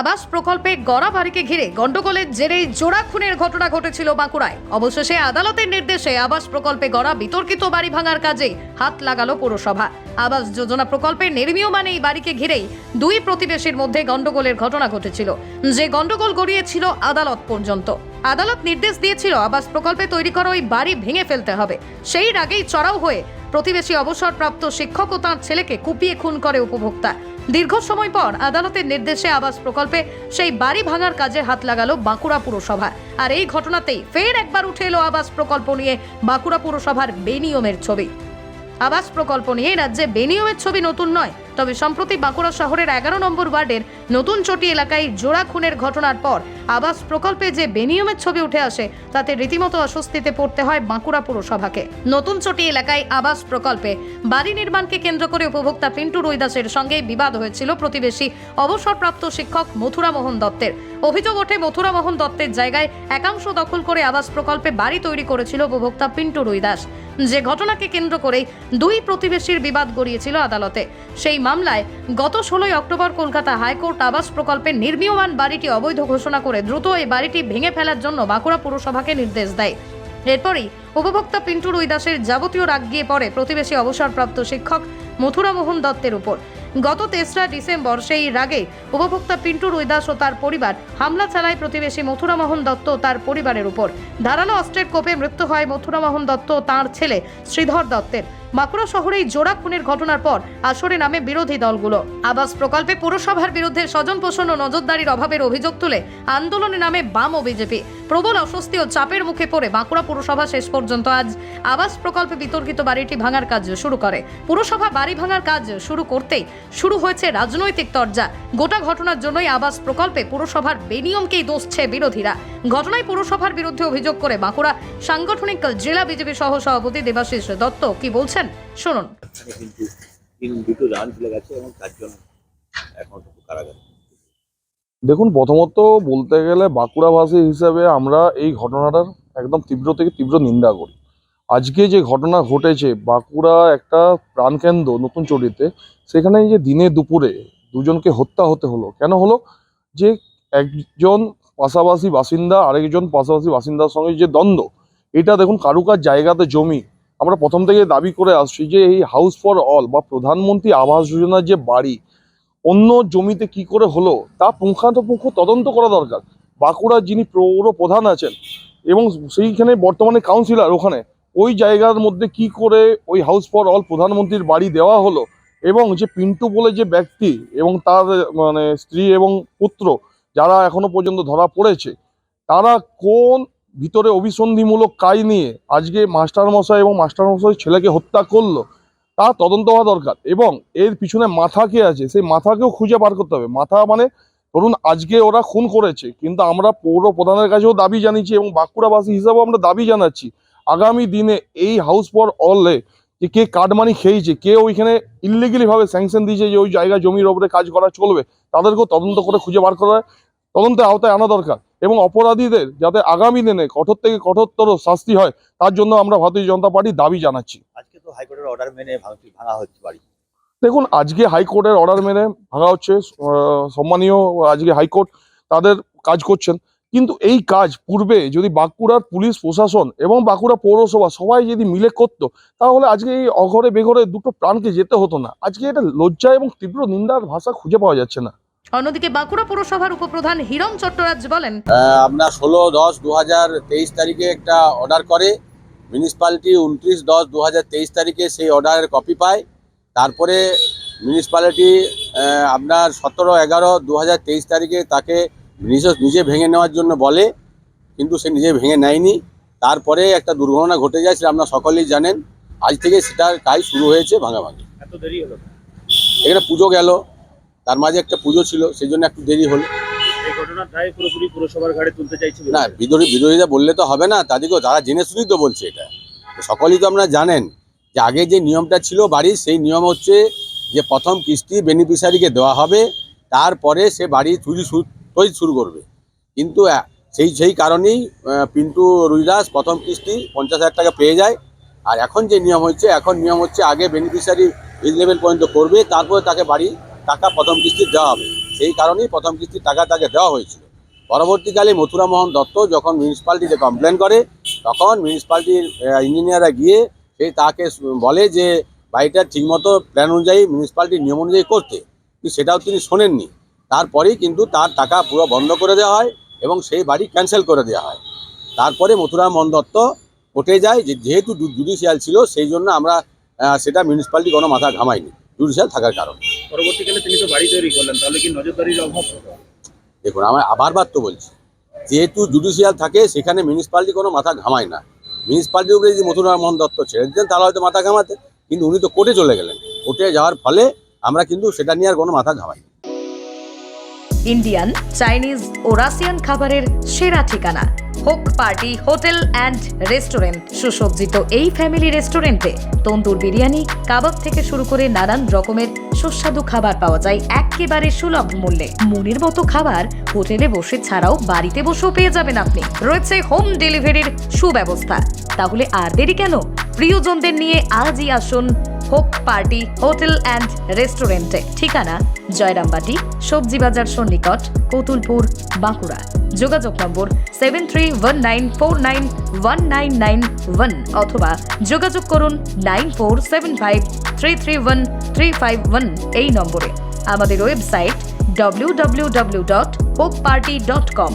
আবাস প্রকল্পে গড়া বাড়িকে ঘিরে গন্ডগোলের জেরেই জোড়া খুনের ঘটনা ঘটেছিল বাঁকুড়ায়। অবশেষে আদালতের নির্দেশে আবাস প্রকল্পে গড়া বিতর্কিত বাড়ি ভাঙার কাজে হাত লাগালো পুরসভা। আবাস যোজনা প্রকল্পে নির্মীয়মান এই বাড়িকে ঘিরেই দুই প্রতিবেশীর মধ্যে গন্ডগোলের ঘটনা ঘটেছিল, যে গন্ডগোল গড়িয়েছিল আদালত পর্যন্ত। আদালত নির্দেশ দিয়েছিল আবাস প্রকল্পে তৈরি করা ওই বাড়ি ভেঙে ফেলতে হবে। সেই আগেই চড়াও হয়ে প্রতিবেশী অবসরপ্রাপ্ত শিক্ষক ও তাঁর ছেলেকে কুপিয়ে খুন করে উপভোক্তা। দীর্ঘ সময় পর আদালতের নির্দেশে আবাস প্রকল্পে সেই বাড়ি ভাঙার কাজে হাত লাগালো বাঁকুড়া পুরসভা। আর এই ঘটনাতেই ফের একবার উঠে এলো আবাস প্রকল্প নিয়ে বাঁকুড়া পুরসভার বেনিয়মের ছবি। আবাস প্রকল্প নিয়ে রাজ্যে বেনিয়মের ছবি নতুন নয় তবে সম্প্রতি বাঁকুড়া শহরের এগারো নম্বর ওয়ার্ডের নতুন চটি এলাকায় জোড়া খুনের ঘটনার পর আবাস প্রকল্পে যে বেনিয়মের ছবি উঠে আসে, তাতে রীতিমতো অস্বস্তিতে পড়তে হয় বাঁকুড়া পুরসভাকে। নতুন চটি এলাকায় আবাস প্রকল্পে বাড়ি নির্মাণকে কেন্দ্র করে উপভোক্তা পিন্টু রৈদাসের সঙ্গে বিবাদ হয়েছিল প্রতিবেশী অবসরপ্রাপ্ত শিক্ষক মথুরা মোহন দত্তের। অভিযোগ ওঠে, মথুরা মোহন দত্তের জায়গায় একাংশ দখল করে আবাস প্রকল্পে বাড়ি তৈরি করেছিল উপভোক্তা পিন্টু রৈদাস যে ঘটনাকে কেন্দ্র করেই দুই প্রতিবেশীর বিবাদ গড়িয়েছিল আদালতে। সেই মামলায় গত ষোলোই অক্টোবর কলকাতা হাইকোর্ট আবাস প্রকল্পের নির্মীয়মান বাড়িটি অবৈধ ঘোষণা করে দ্রুত এই বাড়িটি ভেঙে ফেলার জন্য বাঁকুড়া পুরসভাকে নির্দেশ দেয়। এরপরই উপভোক্তা পিন্টু রৈদাসের যাবতীয় রাগ গিয়ে পড়ে প্রতিবেশী অবসরপ্রাপ্ত শিক্ষক মথুরা মোহন দত্তের উপর। গত তেসরা ডিসেম্বর সেই রাগে উপভোক্তা পিন্টু রৈদাস ও তার পরিবার হামলা চালায় প্রতিবেশী মথুরা মোহন দত্ত তার পরিবারের উপর। ধারালো অস্ত্রের কোপে মৃত্যু হয় মথুরা মোহন দত্ত ও তাঁর ছেলে শ্রীধর দত্তের। বাঁকুড়া শহরেই জোড়া খুনের ঘটনার পর আসরে নামে বিরোধী দলগুলো। আবাস প্রকল্পে পুরসভার বিরুদ্ধে স্বজন পোষণ ও নজরদারির অভাবের অভিযোগ তুলে আন্দোলনে নামে বাম ও বিজেপি। প্রবল অস্বস্তি ও চাপের মুখে পড়ে বাঁকুড়া পুরসভা শেষ পর্যন্ত আজ আবাস প্রকল্পে বিতর্কিত বাড়িটি ভাঙার কাজ শুরু করে। পুরসভা বাড়ি ভাঙার কাজ শুরু করতেই শুরু হয়েছে রাজনৈতিক তরজা। গোটা ঘটনার জন্যই আবাস প্রকল্পে পুরসভার বেনিয়মকেই দোষছে বিরোধীরা। ঘটনায় পুরসভার বিরুদ্ধে অভিযোগ করে বাঁকুড়া সাংগঠনিক জেলা বিজেপি সহ সভাপতি দেবাশিস দত্ত কি বলছেন? শুনুন। কিন্তু দুটো রান চলে গেছে এবং চারজন এখন কারাগারে। দেখুন প্রথমত বলতে গেলে বাঁকুড়াবাসী হিসেবে আমরা এই ঘটনাটার একদম তীব্র থেকে তীব্র নিন্দা করি। আজকে যে ঘটনা ঘটেছে বাঁকুড়া একটা প্রাণকেন্দ্র নতুন চটিতে সেখানে যে দিনে দুপুরে দুজনকে হত্যা হতে হলো। কেন হলো? যে একজন পাশাপাশি বাসিন্দা আরেকজন পাশাপাশি বাসিন্দার সঙ্গে যে দ্বন্দ্ব এটা দেখুন কারুকার জায়গাতে জমি আমরা প্রথম থেকে দাবি করে আসছি যে এই হাউস ফর অল বা প্রধানমন্ত্রী আবাস যোজনার যে বাড়ি, অন্য জমিতে কি করে হলো, তা পুঙ্খানুপুঙ্খ তদন্ত করা দরকার। বাঁকুড়ার যিনি পৌর প্রধান আছেন এবং সেইখানে বর্তমানে কাউন্সিলর ওখানে, ওই জায়গার মধ্যে কি করে ওই হাউস ফর অল প্রধানমন্ত্রীর বাড়ি দেওয়া হলো এবং যে পিন্টু বলে যে ব্যক্তি এবং তার মানে স্ত্রী এবং পুত্র যারা এখনও পর্যন্ত ধরা পড়েছে, তারা কোন ভিতরে অভিসন্ধিমূলক কাজ নিয়ে আজকে মাস্টারমশাই এবং মাস্টারমশাই ছেলেকে হত্যা করল, তা তদন্ত হওয়া দরকার। এবং এর পিছনে মাথা কে আছে, সেই মাথাকেও খুঁজে বার করতে হবে। মাথা মানে ধরুন আজকে ওরা খুন করেছে, কিন্তু আমরা পৌর প্রধানের কাছেও দাবি জানিয়েছি এবং বাঁকুড়াবাসী হিসাবেও আমরা দাবি জানাচ্ছি, আগামী দিনে এই হাউস ফর অলে যে কে কাটমানি খেয়েছে, কে ওইখানে ইলিগেলি ভাবে স্যাংশন দিয়েছে যে ওই জায়গা জমির ওপরে কাজ করা চলবে, তাদেরকেও তদন্ত করে খুঁজে বার করা তদন্তের আওতায় আনা দরকার এবং অপরাধীদের যাতে আগামী দিনে কঠোর থেকে কঠোরতর শাস্তি হয় তার জন্য আমরা ভারতীয় জনতা পার্টি দাবি জানাচ্ছি। আজকে তো হাইকোর্টের অর্ডার মেনে ভাঙা হচ্ছে বাড়ি। দেখুন আজকে হাইকোর্টের অর্ডার মেনে ভাঙা হচ্ছে সম্মানীয় আজকে হাইকোর্ট তাদের কাজ করছেন। কিন্তু এই কাজ পূর্বে যদি বাঁকুড়ার পুলিশ প্রশাসন এবং বাঁকুড়া পৌরসভা সবাই যদি মিলে করতো তাহলে আজকে এই অঘরে বেঘরে দুটো প্রাণকে যেতে হতো না। আজকে এটা লজ্জা এবং তীব্র নিন্দার ভাষা খুঁজে পাওয়া যাচ্ছে না। অন্যদিকে বাঁকুড়া পুরসভার উপপ্রধান হিরণ চট্টরাজ বলেন আপনার ষোলো দশ দু হাজার তেইশ তারিখে একটা অর্ডার করে মিউনিসিপ্যালিটি উনত্রিশ দশ দু তেইশ তারিখে সেই অর্ডারের কপি পায়। তারপরে মিউনিসিপ্যালিটি আপনার সতেরো এগারো দু হাজার তেইশ তারিখে তাকে নিজে নিজে ভেঙে নেওয়ার জন্য বলে কিন্তু সে নিজে ভেঙে নেয়নি। তারপরে একটা দুর্ঘটনা ঘটে যায় সেটা আপনারা সকলেই জানেন। আজ থেকে সেটার কাজ শুরু হয়েছে দেরি হলো। এখানে পুজো গেল। তার মাঝে একটা পুজো ছিল সেই জন্য একটু দেরি হলো। না বিরোধী বিরোধীরা বললে তো হবে না তাদেরকেও তারা জেনে শুনেই তো বলছে এটা। তো সকলেই তো আপনারা জানেন যে আগে যে নিয়মটা ছিল বাড়ির সেই নিয়ম হচ্ছে যে প্রথম কিস্তি বেনিফিশিয়ারিকে দেওয়া হবে তারপরে সে বাড়ি চুরি শুরু তৈরি শুরু করবে। কিন্তু সেই সেই কারণেই পিন্টু রুইদাস প্রথম কিস্তি পঞ্চাশ হাজার টাকা পেয়ে যায়। আর এখন যে নিয়ম হচ্ছে এখন নিয়ম হচ্ছে আগে বেনিফিশিয়ারি এই লেভেল পর্যন্ত করবে তারপরে তাকে বাড়ি টাকা প্রথম কিস্তির দেওয়া হবে। সেই কারণেই প্রথম কিস্তির টাকা তাকে দেওয়া হয়েছিল। পরবর্তীকালে মথুরা মোহন দত্ত যখন মিউনিসিপ্যালিটিতে কমপ্লেন করে, তখন মিউনিসিপ্যালিটির ইঞ্জিনিয়াররা গিয়ে সেই তাকে বলে যে, বাড়িটা ঠিকমতো প্ল্যান অনুযায়ী মিউনিসিপ্যালিটির নিয়ম অনুযায়ী করতে। কিন্তু সেটাও তিনি শোনেননি। তারপরেই কিন্তু তার টাকা পুরো বন্ধ করে দেওয়া হয় এবং সেই বাড়ি ক্যান্সেল করে দেওয়া হয়। তারপরে মথুরা মোহন দত্ত কোর্টে যায় যে, যেহেতু জুডিশিয়াল ছিল, সেই জন্য আমরা সেটা মিউনিসিপ্যালিটি কোনো মাথা ঘামাইনি জুডিশিয়াল থাকার কারণে। পরবর্তীকালে তিনি তো বাড়ি তৈরি করলেন তাহলে কি নজরদারির অভাব? দেখুন আমরা আবারবার তো বলছি। যেহেতু জুডিশিয়াল থাকে সেখানে মিউনিসিপ্যালিটি কোনো মাথা ঘামায় না। মিউনিসিপ্যালিটির উপরে যদি মথুরা মোহন দত্ত ছেড়ে দিতেন তাহলে হয়তো মাথা ঘামাতে কিন্তু উনি তো কোর্টে চলে গেলেন। কোর্টে যাওয়ার ফলে আমরা কিন্তু সেটা নিয়ে আর কোনো মাথা ঘামাই ইন্ডিয়ান চাইনিজ ও রাশিয়ান খাবারের সেরা ঠিকানা। হোক পার্টি, হোটেল অ্যান্ড রেস্টুরেন্ট সুসজ্জিত এই ফ্যামিলি রেস্টুরেন্টে তন্দুর বিরিয়ানি, কাবাব থেকে শুরু করে নানান রকমের সুস্বাদু খাবার পাওয়া যায় একেবারে সুলভ মূল্যে। মনের মতো খাবার হোটেলে বসে ছাড়াও বাড়িতে বসেও পেয়ে যাবেন আপনি। রয়েছে হোম ডেলিভারির সুব্যবস্থা। তাহলে আর দেরি কেন? প্রিয়জনদের নিয়ে আজই আসুন হোক পার্টি, হোটেল অ্যান্ড রেস্টুরেন্টে। ঠিকানা, জয়রামবাটি সবজি বাজার সন্নিকট, কতুলপুর, বাঁকুড়া। যোগাযোগ নম্বর seven three one nine four nine one nine nine one অথবা যোগাযোগ করুন nine four seven five three three one three five one এই নম্বরে। আমাদের website W W W dot hok party dot com